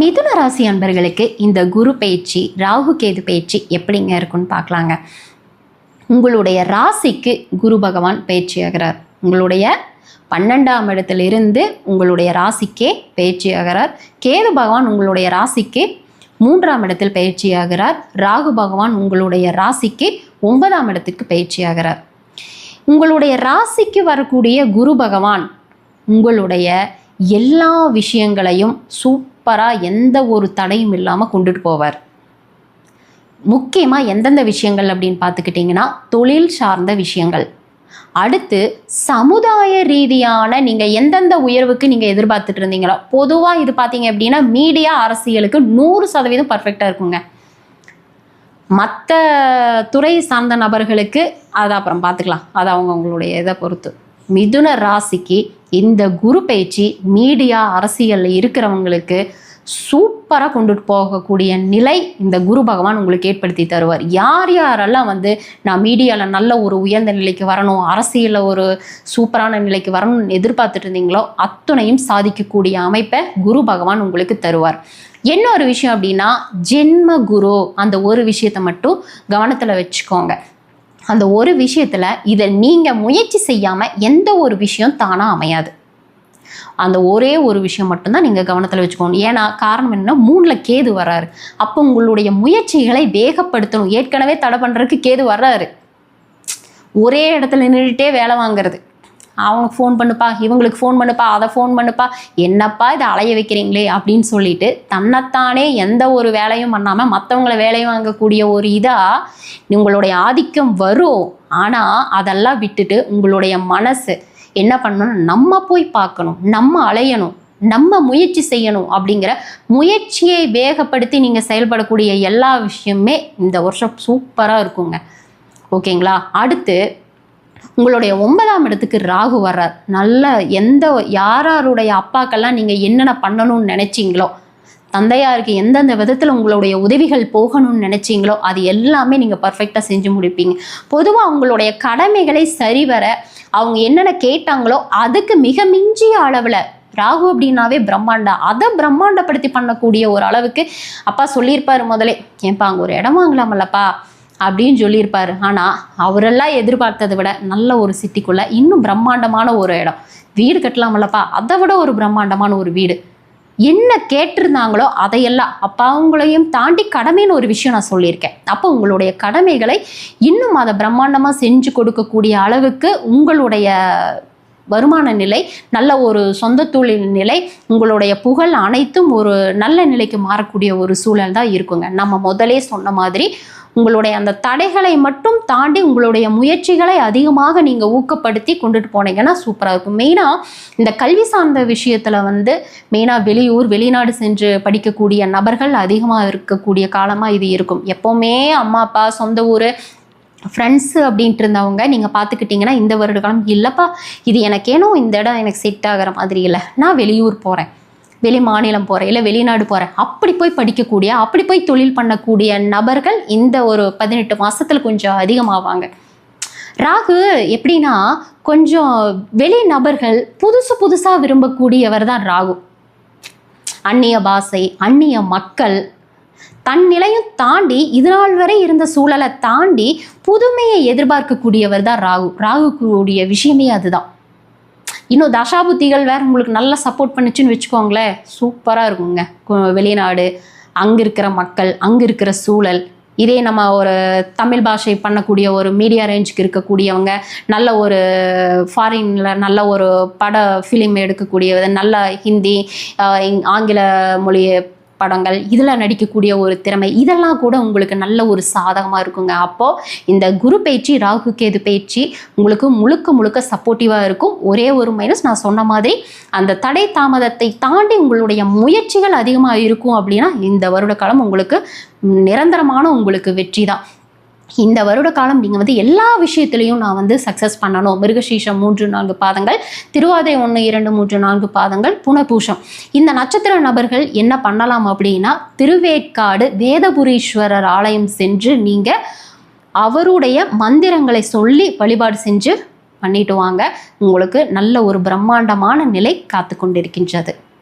மிதுன ராசி அன்பர்களுக்கு இந்த குரு பயிற்சி ராகு கேது பயிற்சி எப்படிங்க இருக்குன்னு பார்க்கலாங்க. உங்களுடைய ராசிக்கு குரு பகவான் பயிற்சியாகிறார் உங்களுடைய பன்னெண்டாம் இடத்திலிருந்து உங்களுடைய ராசிக்கே பயிற்சியாகிறார் கேது பகவான் உங்களுடைய ராசிக்கு மூன்றாம் இடத்தில் பயிற்சியாகிறார் ராகு பகவான் உங்களுடைய ராசிக்கு ஒன்பதாம் இடத்துக்கு பயிற்சியாகிறார் உங்களுடைய ராசிக்கு வரக்கூடிய குரு பகவான் உங்களுடைய எல்லா விஷயங்களையும் சூப்பராக எந்த ஒரு தடையும் இல்லாமல் கொண்டுட்டு போவார். முக்கியமாக எந்தெந்த விஷயங்கள் அப்படின்னு பார்த்துக்கிட்டிங்கன்னா தொழில் சார்ந்த விஷயங்கள். அடுத்து சமுதாய ரீதியான நீங்கள் எந்தெந்த உயர்வுக்கு நீங்கள் எதிர்பார்த்துட்டு இருந்தீங்களோ பொதுவாக இது பார்த்தீங்க அப்படின்னா மீடியா அரசியலுக்கு நூறு சதவீதம் பர்ஃபெக்டாக இருக்குங்க. மற்ற துறை சார்ந்த நபர்களுக்கு அதை அப்புறம் பார்த்துக்கலாம். அது அவங்க அவங்களுடைய இதை பொறுத்து. மிதுன ராசிக்கு இந்த குரு பயிற்சி மீடியா அரசியலில் இருக்கிறவங்களுக்கு சூப்பராக கொண்டுட்டு போகக்கூடிய நிலை இந்த குரு பகவான் உங்களுக்கு ஏற்படுத்தி தருவார். யார் யாரெல்லாம் வந்து நான் மீடியாவில் நல்ல ஒரு உயர்ந்த நிலைக்கு வரணும் அரசியலில் ஒரு சூப்பரான நிலைக்கு வரணும்னு எதிர்பார்த்துட்டு இருந்தீங்களோ அத்துணையும் சாதிக்கக்கூடிய அமைப்பை குரு பகவான் உங்களுக்கு தருவார். என்ன ஒரு விஷயம் அப்படின்னா ஜென்ம குரு அந்த ஒரு விஷயத்தை மட்டும் கவனத்தில் வச்சுக்கோங்க. அந்த ஒரு விஷயத்தில் இதை நீங்கள் முயற்சி செய்யாமல் எந்த ஒரு விஷயம் தானாக அமையாது. அந்த ஒரே ஒரு விஷயம் மட்டும்தான் நீங்கள் கவனத்தில் வச்சுக்கணும். ஏன்னா காரணம் என்ன மூணில் கேது வராரு அப்போ உங்களுடைய முயற்சிகளை வேகப்படுத்தணும். ஏற்கனவே தடை பண்ணுறதுக்கு கேது வர்றாரு. ஒரே இடத்துல நின்றுட்டே வேலை வாங்குறது. அவங்க ஃபோன் பண்ணுப்பா இவங்களுக்கு ஃபோன் பண்ணுப்பா அதை ஃபோன் பண்ணுப்பா. என்னப்பா இதை அலைய வைக்கிறீங்களே அப்படின்னு சொல்லிட்டு தன்னைத்தானே எந்த ஒரு வேலையும் பண்ணாமல் மற்றவங்கள வேலையும் வாங்கக்கூடிய ஒரு இதாக உங்களுடைய ஆதிக்கம் வரும். ஆனால் அதெல்லாம் விட்டுட்டு உங்களுடைய மனசு என்ன பண்ணணும்? நம்ம போய் பார்க்கணும். நம்ம அலையணும். நம்ம முயற்சி செய்யணும் அப்படிங்கிற முயற்சியை வேகப்படுத்தி நீங்கள் செயல்படக்கூடிய எல்லா விஷயமே இந்த வருஷம் சூப்பராக இருக்குங்க. ஓகேங்களா அடுத்து உங்களுடைய ஒன்பதாம் இடத்துக்கு ராகு வர்றார். நல்ல எந்த யாராருடைய அப்பாக்கெல்லாம் நீங்கள் என்னென்ன பண்ணணும்னு நினச்சிங்களோ தந்தையாருக்கு எந்தெந்த விதத்தில் உங்களுடைய உதவிகள் போகணும்னு நினச்சிங்களோ அது எல்லாமே நீங்கள் பர்ஃபெக்டாக செஞ்சு முடிப்பீங்க. பொதுவாக உங்களுடைய கடமைகளை சரிவர அவங்க என்னென்ன கேட்டாங்களோ அதுக்கு மிக மிஞ்சிய அளவில் ராகு அப்படின்னாவே பிரம்மாண்டா அதை பிரம்மாண்டப்படுத்தி பண்ணக்கூடிய ஒரு அளவுக்கு அப்பா சொல்லியிருப்பார் முதலே. ஏன்பா அங்கே ஒரு இடம் வாங்கலாமல்லப்பா? அப்படின்னு சொல்லியிருப்பார். ஆனால் அவரெல்லாம் எதிர்பார்த்ததை விட நல்ல ஒரு சிட்டிக்குள்ளே இன்னும் பிரம்மாண்டமான ஒரு இடம். வீடு கட்டலாமல்லப்பா அதை விட ஒரு பிரம்மாண்டமான ஒரு வீடு. என்ன கேட்டிருந்தாங்களோ அதையெல்லாம் அப்போ அவங்களையும் தாண்டி கடமைன்னு ஒரு விஷயம் நான் சொல்லியிருக்கேன். அப்போ உங்களுடைய கடமைகளை இன்னும் அதை பிரம்மாண்டமாக செஞ்சு கொடுக்கக்கூடிய அளவுக்கு உங்களுடைய வருமான நிலை நல்ல ஒரு சொந்த தொழில் நிலை உங்களுடைய புகழ் அனைத்தும் ஒரு நல்ல நிலைக்கு மாறக்கூடிய ஒரு சூழல் தான் இருக்குங்க. நம்ம முதலே சொன்ன மாதிரி உங்களுடைய அந்த தடைகளை மட்டும் தாண்டி உங்களுடைய முயற்சிகளை அதிகமாக நீங்கள் ஊக்கப்படுத்தி கொண்டுட்டு போனீங்கன்னா சூப்பராக இருக்கும். மெயினாக இந்த கல்வி சார்ந்த விஷயத்தில் வந்து மெயினாக வெளியூர் வெளிநாடு சென்று படிக்கக்கூடிய நபர்கள் அதிகமாக இருக்கக்கூடிய காலமாக இது இருக்கும். எப்போவுமே அம்மா அப்பா சொந்த ஊர் ஃப்ரெண்ட்ஸு அப்படின்ட்டு இருந்தவங்க நீங்கள் பார்த்துக்கிட்டிங்கன்னா இந்த வருட காலம் இல்லைப்பா இது எனக்கேனும் இந்த இடம் எனக்கு செட் ஆகிற மாதிரி இல்லை. நான் வெளியூர் போகிறேன் வெளி மாநிலம் போகிறேன் இல்லை வெளிநாடு போகிறேன் அப்படி போய் படிக்கக்கூடிய அப்படி போய் தொழில் பண்ணக்கூடிய நபர்கள் இந்த ஒரு பதினெட்டு மாதத்தில் கொஞ்சம் அதிகமாவாங்க. ராகு எப்படின்னா கொஞ்சம் வெளி நபர்கள் புதுசு புதுசாக விரும்பக்கூடியவர் தான் ராகு. அந்நிய பாஷை அந்நிய மக்கள் தன் நிலையும் தாண்டி இதுநாள் வரை இருந்த சூழலை தாண்டி புதுமையை எதிர்பார்க்கக்கூடியவர் தான் ராகு. ராகுக்குடைய விஷயமே அதுதான். இன்னும் தசாபுத்திகள் வேறு உங்களுக்கு நல்லா சப்போர்ட் பண்ணுச்சுன்னு வச்சுக்கோங்களேன். சூப்பராக இருக்குங்க. வெளிநாடு அங்கே இருக்கிற மக்கள் அங்கே இருக்கிற சூழல். இதே நம்ம ஒரு தமிழ் பாஷை பண்ணக்கூடிய ஒரு மீடியா ரேஞ்சுக்கு இருக்கக்கூடியவங்க நல்ல ஒரு ஃபாரினில் நல்ல ஒரு பட ஃபிலிம் எடுக்கக்கூடிய நல்ல ஹிந்தி இங்- ஆங்கில மொழியை படங்கள் இதில் நடிக்கக்கூடிய ஒரு திறமை இதெல்லாம் கூட உங்களுக்கு நல்ல ஒரு சாதகமாக இருக்குங்க. அப்போது இந்த குரு பயிற்சி ராகு கேது பயிற்சி உங்களுக்கு முழுக்க முழுக்க சப்போர்ட்டிவாக இருக்கும். ஒரே ஒரு மைனஸ் நான் சொன்ன மாதிரி அந்த தடை தாமதத்தை தாண்டி உங்களுடைய முயற்சிகள் அதிகமாக இருக்கும் அப்படின்னா இந்த வருட காலம் உங்களுக்கு நிரந்தரமான உங்களுக்கு வெற்றி தான். இந்த வருட காலம் நீங்கள் வந்து எல்லா விஷயத்துலையும் நான் வந்து சக்ஸஸ் பண்ணணும். மிருகசீஷம் மூன்று நான்கு பாதங்கள் திருவாதை ஒன்று இரண்டு மூன்று நான்கு பாதங்கள் புனபூஷம் இந்த நட்சத்திர நபர்கள் என்ன பண்ணலாம் அப்படின்னா திருவேற்காடு வேதபுரீஸ்வரர் ஆலயம் சென்று நீங்கள் அவருடைய மந்திரங்களை சொல்லி வழிபாடு செஞ்சு பண்ணிட்டு வாங்க. உங்களுக்கு நல்ல ஒரு பிரம்மாண்டமான நிலை காத்து கொண்டிருக்கின்றது